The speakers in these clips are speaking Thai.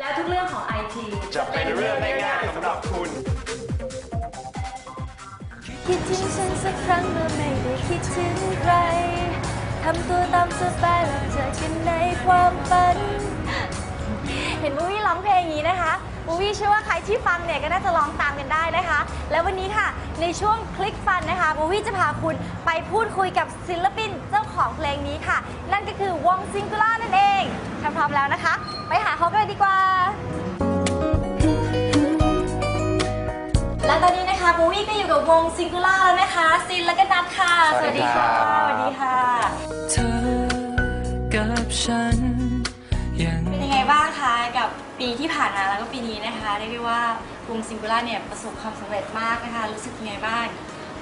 แล้วทุกเรื่องของไอทีจะเป็นเรื่องง่ายๆสำหรับคุณ คิดถึงฉันสักครั้งเมื่อไม่ได้คิดถึงใครทำตัวตามสบายแล้วเจอกันในความฝัน เห็นมูวี่ร้องเพลงอย่างนี้นะคะมูวี่เชื่อว่าใครที่ฟังเนี่ยก็น่าจะร้องตามกันได้นะคะ แล้ววันนี้ค่ะในช่วงคลิกฟันนะคะมูวี่จะพาคุณไปพูดคุยกับศิลปินเจ้าของเพลงนี้ค่ะ นั่นก็คือวงซิงคูล่านั่นเองถ้าพร้อมแล้วนะคะ ดีกว่า และตอนนี้นะคะมูวี่ก็อยู่กับวงซิงคูล่าแล้วนะคะ ซินและก็นัทค่ะ สวัสดีครับสวัสดีค่ะ เธอกับฉันยังเป็นยังไงบ้างคะกับปีที่ผ่านมาแล้วก็ปีนี้นะคะเรียกได้ว่าวงซิงคูล่าเนี่ยประสบความสำเร็จมากนะคะ รู้สึกยังไงบ้าง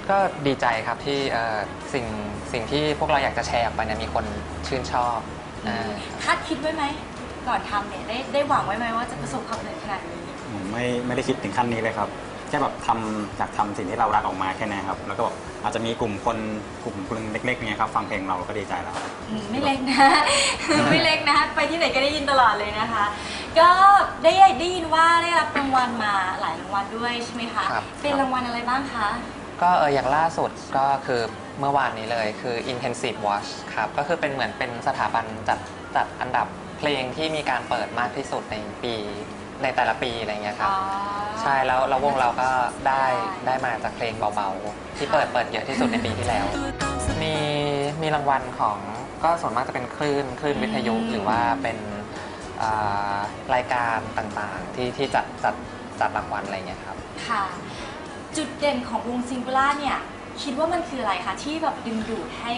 ก็ดีใจครับที่เอ่อสิ่งสิ่งที่พวกเราอยากจะแชร์ออกไปเนี่ยมีคนชื่นชอบอ่า คาดคิดไว้ไหม ก่อนทำเนี่ยได้ได้หวังไว้ไหมว่าจะประสบความสำเร็จขนาดนี้ ผมไม่ไม่ได้คิดถึงขั้นนี้เลยครับ แค่แบบทำอยากทำสิ่งที่เรารักออกมาแค่นี้ครับ แล้วก็แบบอาจจะมีกลุ่มคนกลุ่มคนเล็กๆเนี่ยครับฟังเพลงเราก็ดีใจแล้วครับ อืมไม่เล็กนะ ไม่เล็กนะ ไปที่ไหนก็ได้ยินตลอดเลยนะคะ ก็ได้ได้ยินว่าได้รับรางวัลมาหลายรางวัลด้วยใช่ไหมคะ ครับ เป็นรางวัลอะไรบ้างคะ ก็เอออย่างล่าสุดก็คือเมื่อวานนี้เลยคือ Intensive Watch ครับ ก็คือเป็นเหมือนเป็นสถาบันจัดจัดอันดับ เพลงที่มีการเปิดมากที่สุดในปีในแต่ละปีอะไรเงี้ยครับอ๋อใช่แล้วแล้ววงเราก็ได้ได้มาจากเพลงเบาๆ ที่เปิดเปิดเยอะที่สุดในปีที่แล้ว มีมีรางวัลของก็ส่วนมากจะเป็นคลื่นคลื่นวิทยุอืมหรือว่าเป็นอ่ารายการต่างๆที่ที่จัดจัดจัดรางวัลอะไรเงี้ยครับค่ะ จุดเด่นของวงซิงคูล่าเนี่ยคิดว่ามันคืออะไรคะที่แบบดึงดูดให้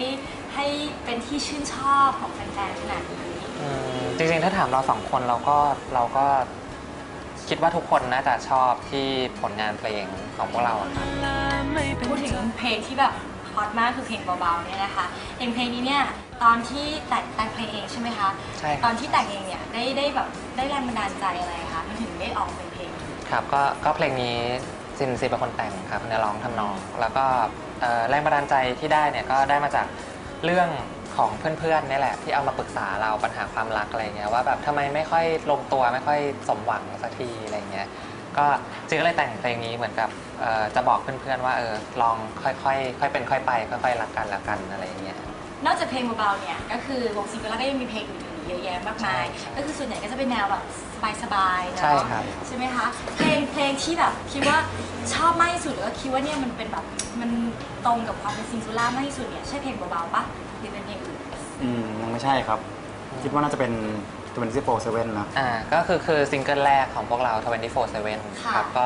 ให้เป็นที่ชื่นชอบของแฟนๆขนาดนี้ อืมจริงๆ ถ้าถามเราสองคนเราก็เราก็คิดว่าทุกคนน่าจะชอบที่ผลงานเพลงของพวกเราอะครับ พูดถึงเพลงที่แบบฮอตมากคือเพลงเบาๆเนี่ยนะคะเพลงเพลงนี้เนี่ยตอนที่แต่งแต่งเพลงเองใช่ไหมคะใช่ครับ ตอนที่แต่งเองเนี่ยได้ได้แบบได้แรงบันดาลใจอะไรคะมันถึงได้ออกเป็นเพลงนี้ครับก็ก็เพลงนี้ซินซีเป็นคนแต่งครับเนื้อร้องทำนอง แล้วก็เอ่อแรงบันดาลใจที่ได้เนี่ยก็ได้มาจากเรื่อง ของเพื่อนๆนี่แหละ ที่เอามาปรึกษาเราปัญหาความรักอะไรเงี้ยว่าแบบทำไมไม่ค่อยลงตัวไม่ค่อยสมหวังสักทีอะไรเงี้ยก็จึงก็เลยแต่งเพลงนี้เหมือนกับเอ่อจะบอกเพื่อนๆว่าเออลองค่อยๆค่อยเป็นค่อยไปค่อยๆรักกันละกันอะไรเงี้ย นอกจากเพลงเบาๆเนี่ยก็คือวงซิงคูล่าก็ยังมีเพลงอื่นๆอีกเยอะแยะมากมาย ใช่ก็คือส่วนใหญ่ก็จะเป็นแนวแบบสบายๆเนาะใช่ครับ ใช่ไหมคะเพลงเพลงที่แบบคิดว่าชอบมากที่สุดหรือว่าคิดว่าเนี่ยมันเป็นแบบมันตรงกับความเป็นซิงคูล่ามากที่สุดเนี่ยใช่เพลงเบาๆปะ หรือเป็นเพลงอื่นอืมยังไม่ใช่ครับ คิดว่าน่าจะเป็น24/7นะ อ่าก็คือคือซิงเกิลแรกของพวกเรา 24/7ค่ะครับ ก็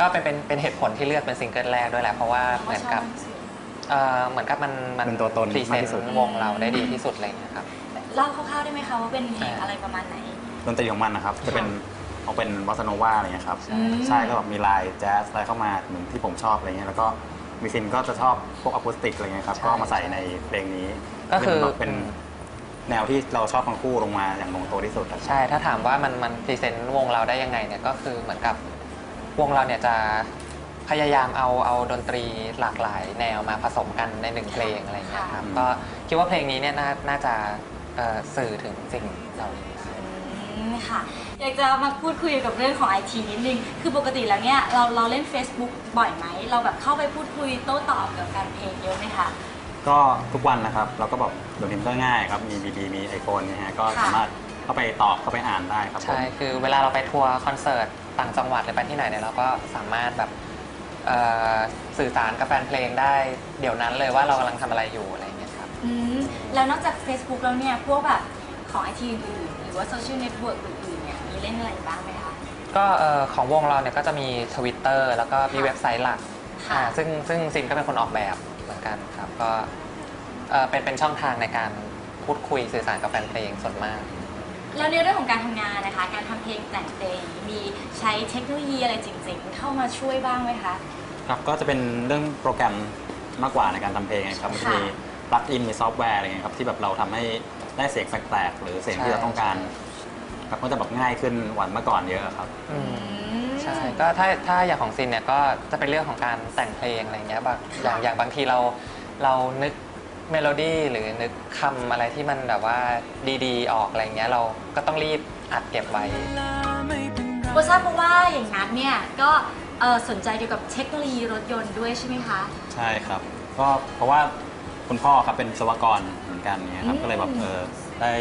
ก็เป็นเป็นเป็นเหตุผลที่เลือกเป็นซิงเกิลแรกด้วยแหละ เพราะว่าเพเหมืราะอนชอบกับมากที่สุดเอ่อเหมือนกับมันมันเป็นตัวตนพรีเซมากนที่สุด ต์วงเราได้ดีที่สุดอะไรอย่างเลยครับ เล่าคร่าวๆได้ไหมคะว่าเป็นเพลงอ่าอะไรประมาณไหน ดนตรีของมันนะครับ จะเป็นเอาเป็นบอสซาโนวาอะไรเงี้ยครับ อืม ใช่ก็แบบมีลายแจ๊สอะไรเข้ามาเหมือนที่ผมชอบอะไรเงี้ยแล้วก็ มีซินก็จะชอบพวกอะคูสติกอะไรเงี้ยครับ ใช่ก็เอามาใส่ในเพลงนี้ก็คือ เป็นแบบเป็นแนวที่เราชอบทั้งคู่ลงมาอย่างลงตัวที่สุดครับใช่ ถ้าถามว่ามันมันพรีเซนต์วงเราได้ยังไงเนี่ยก็คือเหมือนกับวงเราเนี่ยจะพยายามเอาเอาดนตรีหลากหลายแนวมาผสมกันในหนึ่งเพลงอะไรอย่างเงี้ยครับค่ะก็คิดว่าเพลงนี้เนี่ยน่าน่าจะเอ่อสื่อถึงสิ่งเหล่านี้ได้อื มค่ะ อยากจะมาพูดคุยกับเรื่องของไอทีนิดนึง คือปกติแล้วเนี่ยเราเราเล่น Facebook บ่อยไหม เราแบบเข้าไปพูดคุยโต้ตอบกับแฟนเพลงเยอะไหมคะ ก็ทุกวันนะครับเราก็แบบเดี๋ยวนี้มันก็ง่ายครับ มีบีบีมีไอโฟนนะฮะก็ค่ะ สามารถเข้าไปตอบเข้าไปอ่านได้ครับผม ใช่ คือเวลาเราไปทัวร์คอนเสิร์ตต่างจังหวัดหรือไปที่ไหนเนี่ยเราก็สามารถแบบเอ่อสื่อสารกับแฟนเพลงได้เดี๋ยวนั้นเลยว่าเรากำลังทำอะไรอยู่อะไรอย่างเงี้ยครับ อืม แล้วนอกจาก Facebook แล้วเนี่ย พวกแบบ ของไอทีอื่นๆหรือว่าโซเชียลเน็ตเวิร์กอื่นๆเนี่ยมีเล่นอะไรบ้างไหมคะ ก็เอ่อของวงเราเนี่ยก็จะมี Twitter แล้วก็มีค่ะเว็บไซต์หลักค่ะ อ่าซึ่งซึ่งซินก็เป็นคนออกแบบเหมือนกันครับ ก็เอ่อเป็นเป็นช่องทางในการพูดคุยสื่อสารกับแฟนเพลงส่วนมาก แล้วในเรื่องของการทำงานนะคะ การทำเพลงแต่งเพลงมีใช้เทคโนโลยีอะไรจริงๆ เข้ามาช่วยบ้างไหมคะ ครับก็จะเป็นเรื่องโปรแกรมมากกว่าในการทำเพลงนะครับมันจะมี ปลั๊กอินมีซอฟต์แวร์อะไรเงี้ยครับที่แบบเราทำให้ได้เสียงแปลกๆหรือเสียงที่เราต้องการครับก็จะแบบง่ายขึ้นกว่าเมื่อก่อนเยอะครับอืมอืมใช่ก็ถ้าถ้าอย่างของซินเนี่ยก็จะเป็นเรื่องของการแต่งเพลงอะไรเงี้ยแบบอย่างอย่างบางทีเราเรานึกเมโลดี้หรือนึกคำอะไรที่มันแบบว่าดีๆ ออกอะไรเงี้ยเราก็ต้องรีบอัดเก็บไว้โบทราบมาว่าอย่างนัดเนี่ยก็เอ่อสนใจเกี่ยวกับเทคโนโลยีรถยนต์ด้วยใช่ไหมคะ ใช่ครับ ก็เพราะว่า คุณพ่อครับเป็นวิศวกรเหมือนกันเนี่ยครับอืมก็เลยแบบเออได้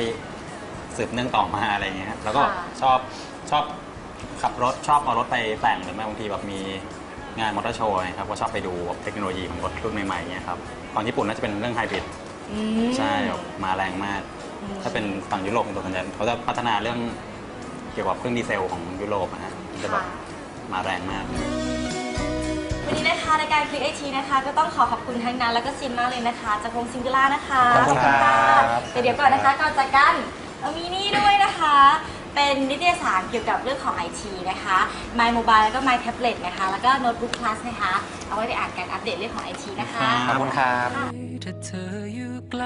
สืบเนื่องต่อมาอะไรเงี้ยแล้วก็ค่ะ ชอบชอบขับรถชอบเอารถไปแต่งหรือไม่บางทีแบบมีงานมอเตอร์โชว์นะครับก็ชอบไปดูเทคโนโลยีของรถรุ่นใหม่ๆเนี่ยครับฝั่งญี่ปุ่นน่าจะเป็นเรื่องไฮบริดอืม ใช่แบบมาแรงมาก อืม ถ้าเป็นฝั่งยุโรปเป็นตัวสนใจเขาจะพัฒนาเรื่องเกี่ยวกับเครื่องดีเซลของยุโรปนะฮะมันจะแบบค่ะ มาแรงมาก วันนี้นะคะรายการคลิกไอทีนะคะ ก็ต้องขอขอบคุณทั้งนั้นแล้วก็ซินมากเลยนะคะ จากวงซิงเกิล่านะคะขอบคุณครับแต่เดี๋ยวก่อนนะคะก่อนจากกันเรามีนี่ด้วยนะคะ เป็นนิตยสารเกี่ยวกับเรื่องของ IT นะคะ My Mobile แล้วก็ My Tablet นะคะ แล้วก็ Notebook Plus นะคะ เอาไว้ไปอ่านการอัปเดตเรื่องของ IT นะคะ ขอบคุณครับ ถ้าเธออยู่ไกล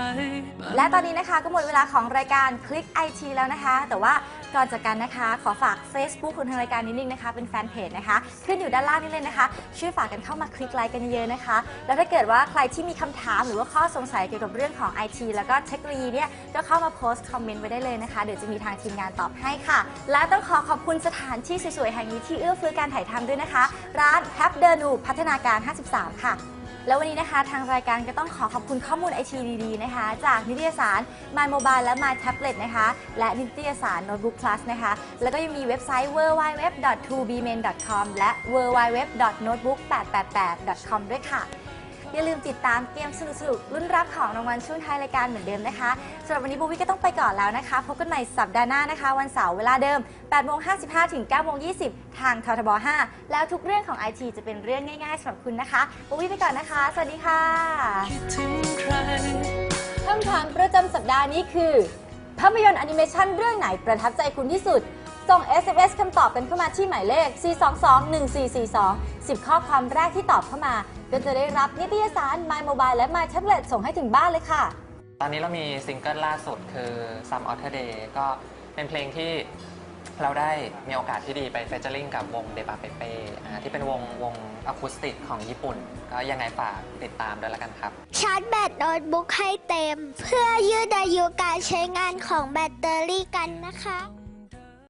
และตอนนี้นะคะก็หมดเวลาของรายการคลิก IT แล้วนะคะ แต่ว่าก่อนจากกันนะคะ ขอฝาก Facebook ของทางรายการนิดนึงนะคะ เป็นแฟนเพจนะคะ ขึ้นอยู่ด้านล่างนี้เลยนะคะ ช่วยฝากกันเข้ามาคลิกไลค์กันเยอะๆนะคะ แล้วถ้าเกิดว่าใครที่มีคำถามหรือว่าข้อสงสัยเกี่ยวกับเรื่องของ IT แล้วก็เทคโนโลยีเนี่ยก็เข้ามาโพสต์คอมเมนต์ไว้ได้เลยนะคะเดี๋ยวจะมีทางทีมงานตอบให้ค่ะ และต้องขอขอบคุณสถานที่สวยๆ แห่งนี้ที่เอื้อเฟื้อการถ่ายทำด้วยนะคะ ร้าน h a p เด r นูพัฒนาการ 53 ค่ะ แล้ววันนี้นะคะทางรายการก็ต้องขอขอบคุณข้อมูลไอทีดีๆนะคะ จากนิตยสาร My Mobile และ My Tablet นะคะ และนิตยสาร Notebook Plus นะคะ แล้วก็ยังมีเว็บไซต์ www.2bmen.com และ www.notebook888.com ด้วยค่ะ อย่าลืมติดตามเกมสนุกๆรุ่นรับของรางวัลช่วงท้ายรายการเหมือนเดิมนะคะสำหรับวันนี้โบวี่ก็ต้องไปก่อนแล้วนะคะ พบกันใหม่สัปดาห์หน้านะคะ วันเสาร์เวลาเดิม8โมง55 ถึง9โมง20 ทางททบ 5 แล้วทุกเรื่องของ IT จะเป็นเรื่องง่ายๆสำหรับคุณนะคะโบวี่ไปก่อนนะคะ สวัสดีค่ะคิดถึงใครคำถามประจำสัปดาห์นี้คือภาพยนตร์แอนิเมชันเรื่องไหนประทับใจคุณที่สุด ส่ง SMS คำตอบกันเข้ามาที่หมายเลข 422-1442 10 ข้อความแรกที่ตอบเข้ามา ก็จะได้รับนิตยสาร My Mobile และ My Tablet ส่งให้ถึงบ้านเลยค่ะ ตอนนี้เรามีซิงเกิลล่าสุดคือ Some Other Day ก็เป็นเพลงที่เราได้มีโอกาสที่ดีไปเฟเจอริงกับวงเดปาเปเป้ที่เป็นวงวงอะคูสติกของญี่ปุ่น ก็ยังไงฝากติดตามด้วยละกันครับ ชาร์จแบตโน้ตบุ๊กให้เต็ม เพื่อยืดอายุการใช้งานของแบตเตอรี่กันนะคะ